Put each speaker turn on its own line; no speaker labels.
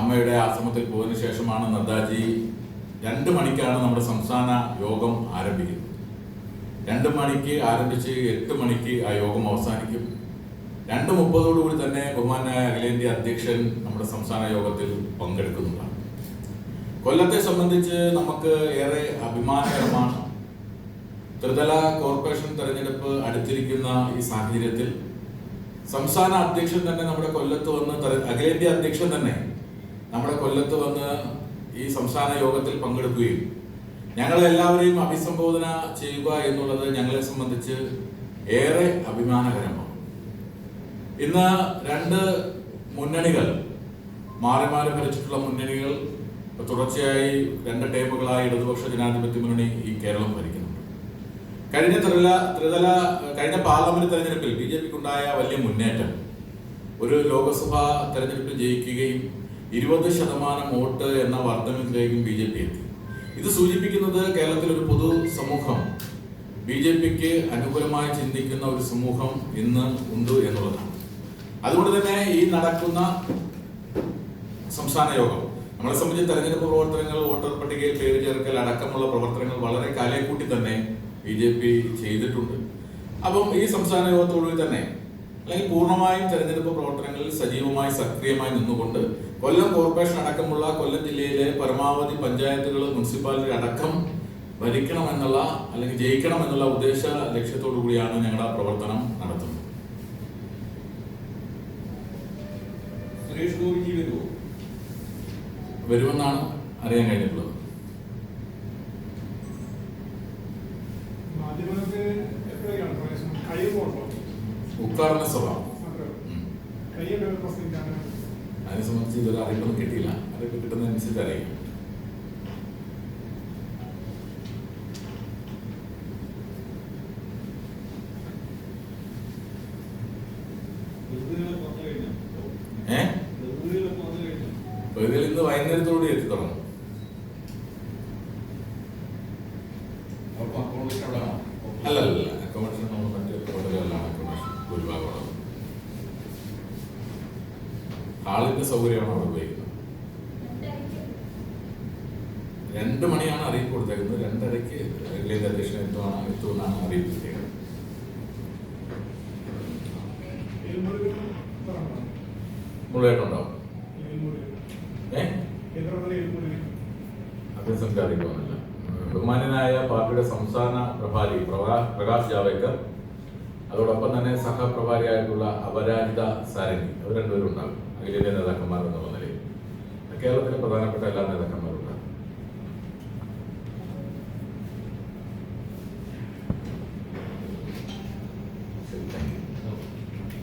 അമ്മയുടെ ആശ്രമത്തിൽ പോയതിനു ശേഷമാണ് നദ്ദാജി രണ്ട് മണിക്കാണ് നമ്മുടെ സംസ്ഥാന യോഗം ആരംഭിക്കുന്നത്. രണ്ട് മണിക്ക് ആരംഭിച്ച് എട്ട് മണിക്ക് ആ യോഗം അവസാനിക്കും. രണ്ട് മുപ്പതോടുകൂടി തന്നെ ബഹുമാനായ അഖിലേന്ത്യാ അധ്യക്ഷൻ നമ്മുടെ സംസ്ഥാന യോഗത്തിൽ പങ്കെടുക്കുന്നതാണ്. കൊല്ലത്തെ സംബന്ധിച്ച് നമുക്ക് ഏറെ അഭിമാനകരമാണ്. ത്രിതല കോർപ്പറേഷൻ തെരഞ്ഞെടുപ്പ് അടുത്തിരിക്കുന്ന ഈ സാഹചര്യത്തിൽ സംസ്ഥാന അധ്യക്ഷൻ തന്നെ നമ്മുടെ കൊല്ലത്ത് വന്ന് അഖിലേന്ത്യാ അധ്യക്ഷൻ തന്നെ നമ്മുടെ കൊല്ലത്ത് വന്ന് ഈ സംസ്ഥാന യോഗത്തിൽ പങ്കെടുക്കുകയും ഞങ്ങളെല്ലാവരെയും അഭിസംബോധന ചെയ്യുക എന്നുള്ളത് ഞങ്ങളെ സംബന്ധിച്ച് ഏറെ അഭിമാനകരമാണ്. ഇന്ന് രണ്ട് മുന്നണികൾ മാറി മാറി ഭരിച്ചിട്ടുള്ള മുന്നണികൾ തുടർച്ചയായി രണ്ട് ടേമുകളായി ഇടതുപക്ഷ ജനാധിപത്യ മുന്നണി ഈ കേരളം ഭരിക്കുന്നുണ്ട് കഴിഞ്ഞ ത്രിതല ത്രിതല കഴിഞ്ഞ പാർലമെന്റ് തെരഞ്ഞെടുപ്പിൽ ബി ജെ പിക്കുണ്ടായ വലിയ മുന്നേറ്റം. ഒരു ലോക്സഭാ തെരഞ്ഞെടുപ്പിൽ ജയിക്കുകയും ഇരുപത് ശതമാനം വോട്ട് എന്ന വർധനത്തിലേക്കും ബി ജെ പി എത്തി. ഇത് സൂചിപ്പിക്കുന്നത് കേരളത്തിൽ ഒരു പൊതു സമൂഹം ബി ജെ പിക്ക് അനുകൂലമായി ചിന്തിക്കുന്ന ഒരു സമൂഹം ഇന്ന് ഉണ്ട് എന്നുള്ളതാണ്. അതുകൊണ്ട് തന്നെ ഈ നടക്കുന്ന സംസ്ഥാന യോഗം നമ്മളെ സംബന്ധിച്ച് തെരഞ്ഞെടുപ്പ് പ്രവർത്തനങ്ങൾ വോട്ടർ പട്ടികയിൽ പേര് ചേർക്കൽ അടക്കമുള്ള പ്രവർത്തനങ്ങൾ വളരെ കാലേക്കൂട്ടി തന്നെ ബി ജെ പി ചെയ്തിട്ടുണ്ട്. അപ്പം ഈ സംസ്ഥാന യോഗത്തോടുകൂടി തന്നെ അല്ലെങ്കിൽ പൂർണമായും തെരഞ്ഞെടുപ്പ് പ്രവർത്തനങ്ങളിൽ സജീവമായി സക്രിയമായി നിന്നുകൊണ്ട് കൊല്ലം കോർപ്പറേഷൻ അടക്കമുള്ള കൊല്ലം ജില്ലയിലെ പരമാവധി പഞ്ചായത്തുകൾ മുനിസിപ്പാലിറ്റി അടക്കം ഭരിക്കണമെന്നുള്ള അല്ലെങ്കിൽ ജയിക്കണമെന്നുള്ള ഉദ്ദേശ ലക്ഷ്യത്തോടു കൂടിയാണ് ഞങ്ങളുടെ പ്രവർത്തനം നടത്തുന്നത്.
സുരേഷ് ഗോപിജി വരുമോ
വരുമെന്നാണ് അറിയാൻ കഴിഞ്ഞിട്ടുള്ളത്. ഉദ്ഘാടന
സ്വഭാവം.
അതിനെ സംബന്ധിച്ച് ഇതൊരു അറിയിപ്പൊന്നും കിട്ടിയില്ല. അതൊക്കെ കിട്ടുന്നതനുസരിച്ച് അറിയാം.
അല്ലല്ല വന്നു കഴിഞ്ഞോ?
ഏ?
പ്രതിനിധികളൊക്കെ വന്നു കഴിഞ്ഞോ?
ഇതിൽ ഇന്ന് വൈകുന്നേരത്തോടെ എത്തി തുടങ്ങും.
അല്ലല്ല അക്കോമഡേഷൻ
ഹാളിന്റെ സൗകര്യമാണ് അവിടെ ഉപയോഗിക്കുന്നത്? രണ്ട് മണിയാണ് അറിയിപ്പ് കൊടുത്തേക്കുന്നത്. രണ്ടരയ്ക്ക് അഖിലേന്ത്യാ അധ്യക്ഷൻ എത്തുവാണ് എത്തുമെന്നാണ് അറിയിപ്പ് കിട്ടിയത്
ഏൽമുരുകൻ
അതേസമയത്ത് അറിയിക്കുന്നില്ല ബഹുമാന്യനായ പാർട്ടിയുടെ സംസ്ഥാന പ്രഭാരി പ്രകാ- പ്രകാശ് ജാവേക്കർ അതോടൊപ്പം തന്നെ സഹപ്രഭാരിയായിട്ടുള്ള അപരാജിത സാരംഗി അവർ രണ്ടുപേരും ഉണ്ടാകും. അഖിലേന്ത്യാ നേതാക്കന്മാർ എന്നുള്ള നിലയിൽ കേരളത്തിലെ പ്രധാനപ്പെട്ട എല്ലാ നേതാക്കന്മാരും